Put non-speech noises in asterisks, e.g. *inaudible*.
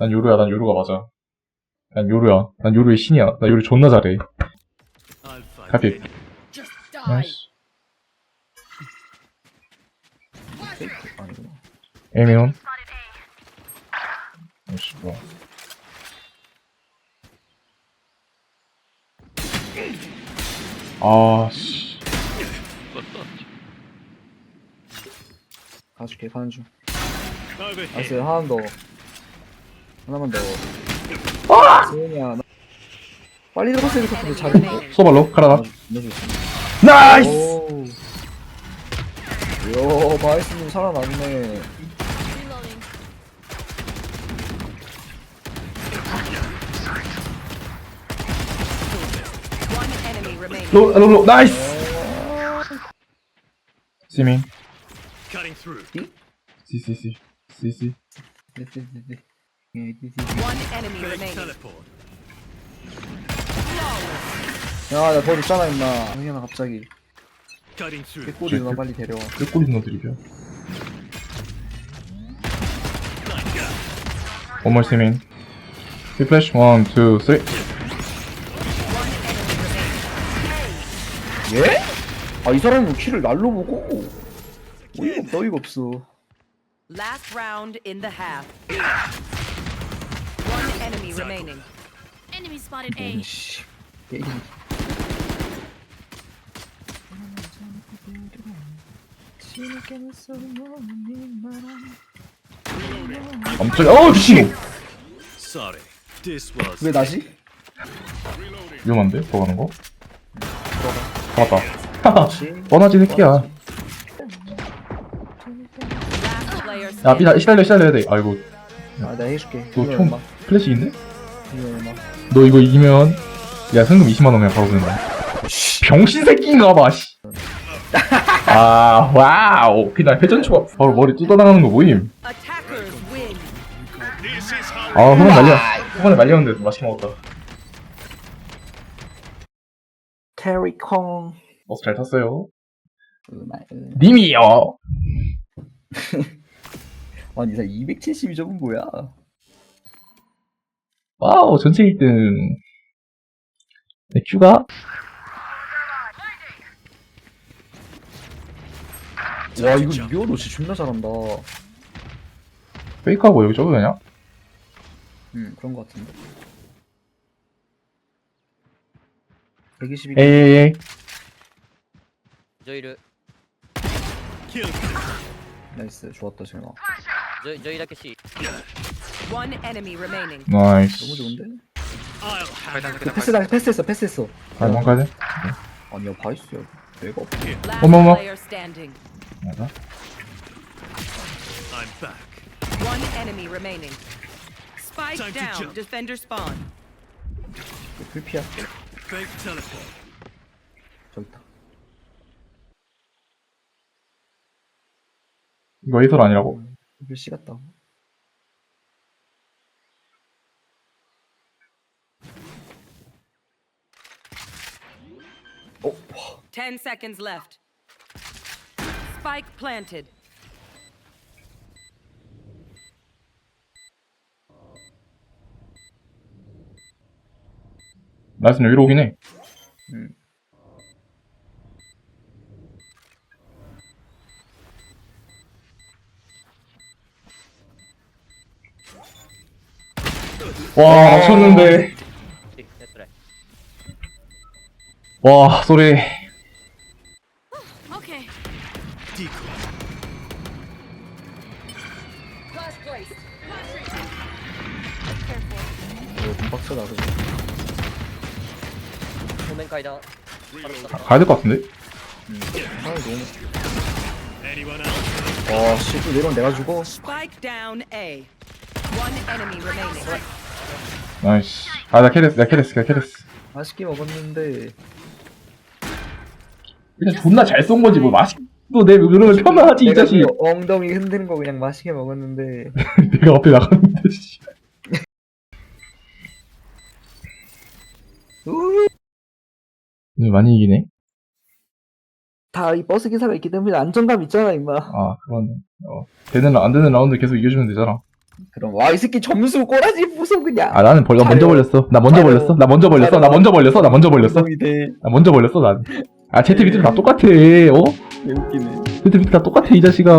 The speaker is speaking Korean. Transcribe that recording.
난 요루야, 난 요루가 맞아. 난 요루야. 난 요루의 신이야. 나 요루 존나 잘해. Die. 나이스. 에미온. 나이스, 뭐야. 아, 씨. 가줄게, 가는 중. 나이스, 하나 더. 하나만 더. 세연이야, 나... 빨리 들어갔어야 될것 같은데, 잘했네. 소발로, 카라나. 내주지. 나이스! 오. 요, 마이스님 살아났네. Reloading. One enemy remaining. 로, 로, 로, 나이스! 시밍. Cutting through. 시, 시, 시. 시, 시. 네, 네, 네, 네. 네, 네, 네. One enemy Fake remaining. teleport. 야, 나 버리 있잖아, 임마. 형이나 갑자기. Cutting through. 깨꼬리 누나 빨리 데려와. 끝꼬리 넣어드리죠. 원몰 시밍. 리플래시, 원, 투, 쓰리. 예? 아, 이 사람은 키를 날로 보고. 어이가 없다, 어이가 없어. Last round in the half. Enemy remaining. Enemy spotted A. 뭔 씨. 게임. 깜짝이야. 어우, 미친놈! Sorry. This was. 왜 나지? 위험한데? 더 가는 거? 잡았다. 그렇지. 뻔하지, 새끼야. Last player 야, 삐. 나, 시달려, 시달려야 돼. 아이고, 아, 내가 해줄게. 너 이거 총, 얼마? 플래시 있네? 이거 얼마? 너 이거 이기면, 야, 성금 20만원 그냥 바로 보낸다. 병신 새끼인가 봐, 씨. *laughs* 아, 와우. 그냥 회전 초밥. 바로 머리 뜯어나가는 거 모임. Attackers win. 아, 후반 말려. 후반에 말렸는데 맛있게 먹었다. 캐리 콩. 버스 잘 탔어요. 음악, 음. 님이요. *laughs* 아니, 이 사람 272점은 뭐야? 와우, 전체 1등. 네, 큐가? 와, 이거 이거 너 진짜 존나 잘한다. 페이크하고 여기 저거 그냥? 음, 그런 거 같은데. 122. 에이, 에이, 에이. ジョイル Kill. 나이스, 좋았다, 지금. ジョイ 저, 저 이렇게 씨. One enemy remaining. 너무 나이스 좋은데? 계단 그 계단 패스다 패스했어 패스했어 발만까지 아니야 바이스야 내가 없어 Last 어머, 어머. player standing. 맞아 I'm back. One enemy remaining. Spike Time to down. jump. Defender spawn. 불피야 Fake teleport. 저기 있다 이거 이설 아니라고 풀씨 같다. 어, 와. Ten seconds left. Spike planted. 나이스 여기로 오긴 해. 음. 와 네. 아쳤는데. 와 소리. 가야 될 것 같은데? 와, 씨, 이런 내가 죽어. 나이스. 아, 나 캐레스, 나 캐레스, 나 캐레스. 맛있게 먹었는데. 그냥 존나 잘 쏜 거지, 뭐, 맛있, 또내 그러면 편하지, 이 내가 자식. 그 엉덩이 흔드는 거 그냥 맛있게 먹었는데. *laughs* 내가 앞에 나갔는데, 씨. 우! 오늘 많이 이기네. 다이 버스 기사가 있기 때문에 안정감 있잖아, 임마. 아, 그건, 어. 되는, 라- 안 되는 라운드 계속 이겨주면 되잖아. 그럼 와 이 새끼 점수 꼬라지 부숴 그냥. 아 나는 벌, 나 먼저. 벌렸어. 나 먼저. 벌렸어? 나 먼저 벌렸어? 나. 먼저 벌렸어? 나 먼저 벌렸어? 운동이 돼 나 먼저 벌렸어 난아 제트 밑에 다 똑같아 어? 개 웃기네. 제트 밑에 다 똑같아 이 자식아